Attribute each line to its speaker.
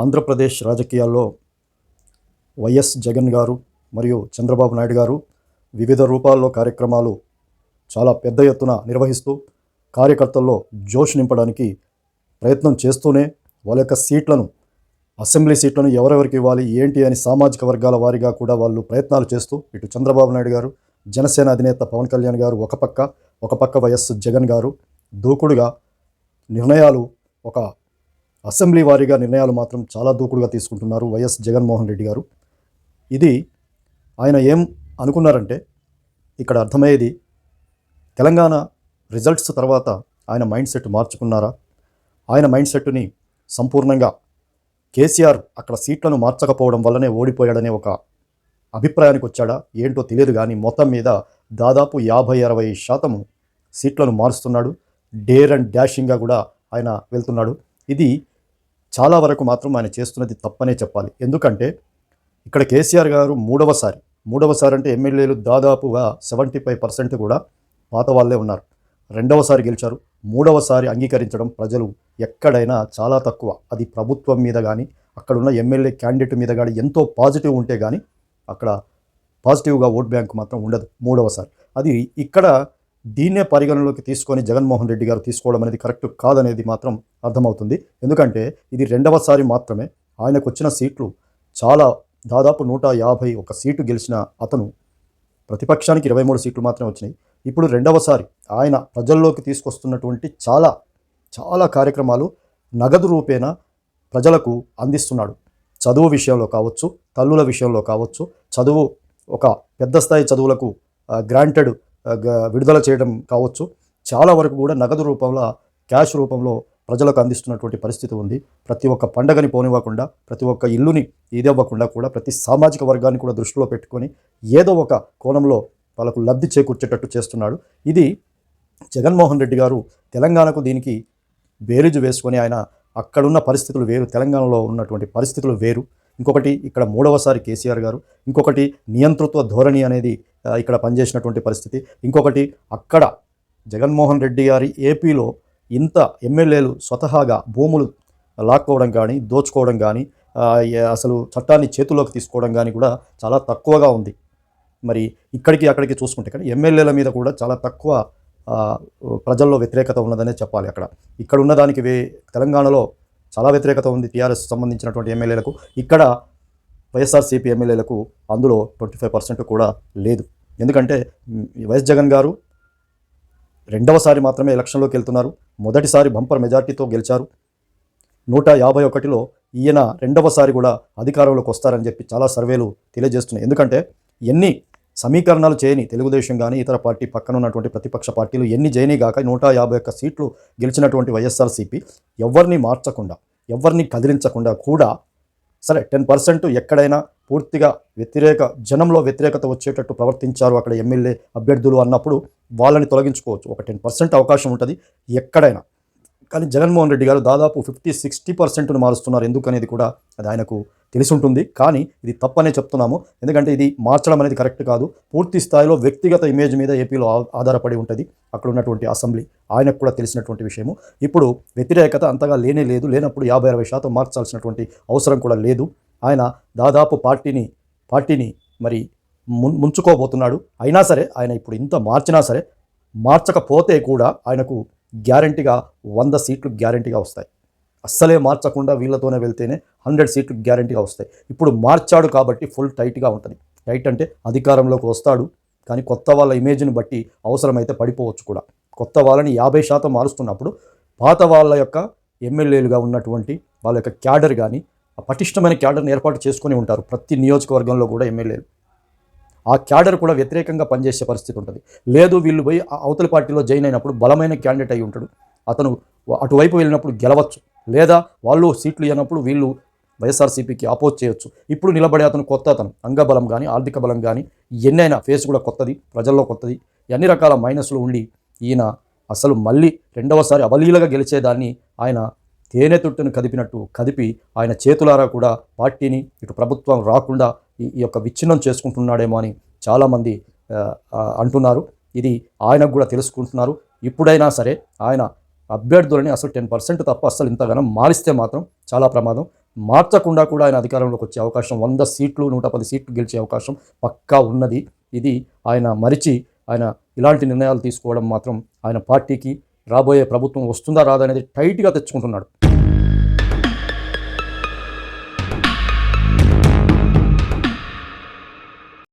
Speaker 1: ఆంధ్రప్రదేశ్ రాజకీయాల్లో వైఎస్ జగన్ గారు మరియు చంద్రబాబు నాయుడు గారు వివిధ రూపాల్లో కార్యక్రమాలు చాలా పెద్ద ఎత్తున నిర్వహిస్తూ కార్యకర్తల్లో జోష్ నింపడానికి ప్రయత్నం చేస్తూనే వాళ్ళ యొక్క సీట్లను అసెంబ్లీ సీట్లను ఎవరెవరికి ఇవ్వాలి ఏంటి అని సామాజిక వర్గాల వారిగా కూడా వాళ్ళు ప్రయత్నాలు చేస్తూ ఇటు చంద్రబాబు నాయుడు గారు జనసేన అధినేత పవన్ కళ్యాణ్ గారు ఒక పక్క ఒక పక్క వైఎస్ జగన్ గారు దూకుడుగా నిర్ణయాలు ఒక అసెంబ్లీ వారీగా నిర్ణయాలు మాత్రం చాలా దూకుడుగా తీసుకుంటున్నారు వైఎస్ జగన్మోహన్ రెడ్డి గారు. ఇది ఆయన ఏం అనుకున్నారంటే ఇక్కడ అర్థమయ్యేది తెలంగాణ రిజల్ట్స్ తర్వాత ఆయన మైండ్ సెట్ మార్చుకున్నారా? ఆయన మైండ్ సెట్ని సంపూర్ణంగా కేసీఆర్ అక్కడ సీట్లను మార్చకపోవడం వల్లనే ఓడిపోయాడనే ఒక అభిప్రాయానికి వచ్చాడా? ఏంటో తెలియదు కానీ మొత్తం మీద దాదాపు యాభై అరవై శాతం సీట్లను మారుస్తున్నాడు. డేర్ అండ్ డాషింగ్గా కూడా ఆయన వెళ్తున్నాడు. ఇది చాలా వరకు మాత్రం ఆయన చేస్తున్నది తప్పనే చెప్పాలి. ఎందుకంటే ఇక్కడ కేసీఆర్ గారు మూడవసారి మూడవసారి అంటే ఎమ్మెల్యేలు దాదాపుగా సెవెంటీ ఫైవ్ పర్సెంట్ కూడా పాత వాళ్ళే ఉన్నారు. రెండవసారి గెలిచారు మూడవసారి అంగీకరించడం ప్రజలు ఎక్కడైనా చాలా తక్కువ. అది ప్రభుత్వం మీద కానీ అక్కడున్న ఎమ్మెల్యే క్యాండిడేట్ మీద కానీ ఎంతో పాజిటివ్ ఉంటే కానీ అక్కడ పాజిటివ్గా ఓట్ బ్యాంక్ మాత్రం ఉండదు మూడవసారి. అది ఇక్కడ దీన్నే పరిగణలోకి తీసుకొని జగన్మోహన్ రెడ్డి గారు తీసుకోవడం అనేది కరెక్ట్ కాదనేది మాత్రం అర్థమవుతుంది. ఎందుకంటే ఇది రెండవసారి మాత్రమే ఆయనకు వచ్చిన సీట్లు చాలా దాదాపు నూట యాభై ఒక సీటు గెలిచిన అతను ప్రతిపక్షానికి ఇరవై మూడు సీట్లు మాత్రమే వచ్చినాయి. ఇప్పుడు రెండవసారి ఆయన ప్రజల్లోకి తీసుకొస్తున్నటువంటి చాలా చాలా కార్యక్రమాలు నగదు రూపేణ ప్రజలకు అందిస్తున్నాడు. చదువు విషయంలో కావచ్చు తల్లుల విషయంలో కావచ్చు చదువు ఒక పెద్ద స్థాయి చదువులకు గ్రాంటెడ్ విడుదల చేయడం కావచ్చు. చాలా వరకు కూడా నగదు రూపంలో క్యాష్ రూపంలో ప్రజలకు అందిస్తున్నటువంటి పరిస్థితి ఉంది. ప్రతి ఒక్క పండగని పోనివ్వకుండా ప్రతి ఒక్క ఇల్లుని ఇదవ్వకుండా కూడా ప్రతి సామాజిక వర్గాన్ని కూడా దృష్టిలో పెట్టుకొని ఏదో ఒక కోణంలో వాళ్ళకు లబ్ధి చేకూర్చేటట్టు చేస్తున్నాడు. ఇది జగన్మోహన్ రెడ్డి గారు తెలంగాణకు దీనికి బేరీజు వేసుకొని ఆయన అక్కడున్న పరిస్థితులు వేరు తెలంగాణలో ఉన్నటువంటి పరిస్థితులు వేరు. ఇంకొకటి ఇక్కడ మూడవసారి కేసీఆర్ గారు ఇంకొకటి నియంతృత్వ ధోరణి అనేది ఇక్కడ పనిచేసినటువంటి పరిస్థితి. ఇంకొకటి అక్కడ జగన్మోహన్ రెడ్డి గారి ఏపీలో ఇంత ఎమ్మెల్యేలు స్వతహాగా భూములు లాక్కోవడం కానీ దోచుకోవడం కానీ అసలు చట్టాన్ని చేతుల్లోకి తీసుకోవడం కానీ కూడా చాలా తక్కువగా ఉంది. మరి ఇక్కడికి అక్కడికి చూసుకుంటే కానీ ఎమ్మెల్యేల మీద కూడా చాలా తక్కువ ప్రజల్లో వ్యతిరేకత ఉన్నదనే చెప్పాలి అక్కడ. ఇక్కడ ఉన్నదానికి వే తెలంగాణలో చాలా వ్యతిరేకత ఉంది టీఆర్ఎస్ సంబంధించినటువంటి ఎమ్మెల్యేలకు. ఇక్కడ వైఎస్ఆర్సీపీ ఎమ్మెల్యేలకు అందులో ట్వంటీ ఫైవ్ పర్సెంట్ కూడా లేదు. ఎందుకంటే వైఎస్ జగన్ గారు రెండవసారి మాత్రమే ఎలక్షన్లోకి వెళ్తున్నారు. మొదటిసారి బంపర్ మెజార్టీతో గెలిచారు. నూట యాభై ఒకటిలో ఈయన రెండవసారి కూడా అధికారంలోకి వస్తారని చెప్పి చాలా సర్వేలు తెలియజేస్తున్నాయి. ఎందుకంటే ఎన్ని సమీకరణాలు చేయని తెలుగుదేశం కానీ ఇతర పార్టీ పక్కన ఉన్నటువంటి ప్రతిపక్ష పార్టీలు ఎన్ని చేయని గాక నూట యాభై ఒక్క సీట్లు గెలిచినటువంటి వైఎస్ఆర్సీపీ ఎవరిని మార్చకుండా ఎవరిని కదిలించకుండా కూడా సరే టెన్ పర్సెంట్ ఎక్కడైనా పూర్తిగా వ్యతిరేక జనంలో వ్యతిరేకత వచ్చేటట్టు ప్రవర్తించారు అక్కడ ఎమ్మెల్యే అభ్యర్థులు అన్నప్పుడు వాళ్ళని తొలగించుకోవచ్చు. ఒక టెన్ పర్సెంట్ అవకాశం ఉంటుంది. ఎక్కడైనా కానీ జగన్మోహన్ రెడ్డి గారు దాదాపు ఫిఫ్టీ సిక్స్టీ పర్సెంట్ను మారుస్తున్నారు. ఎందుకనేది కూడా అది ఆయనకు తెలిసి ఉంటుంది కానీ ఇది తప్పనే చెప్తున్నాము. ఎందుకంటే ఇది మార్చడం అనేది కరెక్ట్ కాదు. పూర్తి స్థాయిలో వ్యక్తిగత ఇమేజ్ మీద ఏపీలో ఆధారపడి ఉంటుంది. అక్కడ ఉన్నటువంటి అసెంబ్లీ ఆయనకు కూడా తెలిసినటువంటి విషయము. ఇప్పుడు వ్యతిరేకత అంతగా లేనే లేదు. లేనప్పుడు యాభై అరవై శాతం మార్చాల్సినటువంటి అవసరం కూడా లేదు. ఆయన దాదాపు పార్టీని పార్టీని మరి మున్ ముంచుకోబోతున్నాడు. అయినా సరే ఆయన ఇప్పుడు ఇంత మార్చినా సరే మార్చకపోతే కూడా ఆయనకు గ్యారంటీగా వంద సీట్లు గ్యారంటీగా వస్తాయి. అస్సలే మార్చకుండా వీళ్ళతోనే వెళ్తేనే హండ్రెడ్ సీట్లు గ్యారంటీగా వస్తాయి. ఇప్పుడు మార్చాడు కాబట్టి ఫుల్ టైట్గా ఉంటుంది. టైట్ అంటే అధికారంలోకి వస్తాడు కానీ కొత్త వాళ్ళ ఇమేజ్ని బట్టి అవసరమైతే పడిపోవచ్చు కూడా. కొత్త వాళ్ళని యాభై శాతం మారుస్తున్నప్పుడు పాత వాళ్ళ యొక్క ఎమ్మెల్యేలుగా ఉన్నటువంటి వాళ్ళ యొక్క క్యాడర్ కానీ ఆ పటిష్టమైన క్యాడర్ని ఏర్పాటు చేసుకొని ఉంటారు ప్రతి నియోజకవర్గంలో కూడా ఎమ్మెల్యేలు. ఆ క్యాడర్ కూడా వ్యతిరేకంగా పనిచేసే పరిస్థితి ఉంటుంది. లేదు వీళ్ళు పోయి అవతల అవతలి పార్టీలో జాయిన్ అయినప్పుడు బలమైన క్యాండిడేట్ అయి ఉంటాడు. అతను అటువైపు వెళ్ళినప్పుడు గెలవచ్చు. లేదా వాళ్ళు సీట్లు ఇవ్వనప్పుడు వీళ్ళు వైఎస్ఆర్సీపీకి అపోజ్ చేయొచ్చు. ఇప్పుడు నిలబడే అతను కొత్త అతను. అంగబలం కానీ ఆర్థిక బలం కానీ ఎన్నైనా ఫేస్ కూడా కొత్తది ప్రజల్లో కొత్తది అన్ని రకాల మైనస్లు ఉండి ఈయన అసలు మళ్ళీ రెండవసారి అవలీలగా గెలిచేదాన్ని ఆయన తేనె తుట్టును కదిపినట్టు కదిపి ఆయన చేతులారా కూడా పార్టీని ఇటు ప్రభుత్వం రాకుండా ఈ యొక్క విచ్ఛిన్నం చేసుకుంటున్నాడేమో అని చాలామంది అంటున్నారు. ఇది ఆయనకు కూడా తెలుసుకుంటున్నారు. ఇప్పుడైనా సరే ఆయన అభ్యర్థులని అసలు టెన్ పర్సెంట్ తప్ప అసలు ఇంతగానో మారిస్తే మాత్రం చాలా ప్రమాదం. మార్చకుండా కూడా ఆయన అధికారంలోకి వచ్చే అవకాశం వంద సీట్లు నూట పది సీట్లు గెలిచే అవకాశం పక్కా ఉన్నది. ఇది ఆయన మరిచి ఆయన ఇలాంటి నిర్ణయాలు తీసుకోవడం మాత్రం ఆయన పార్టీకి రాబోయే ప్రభుత్వం వస్తుందా రాదా అనేది టైట్గా తెచ్చుకుంటున్నాడు.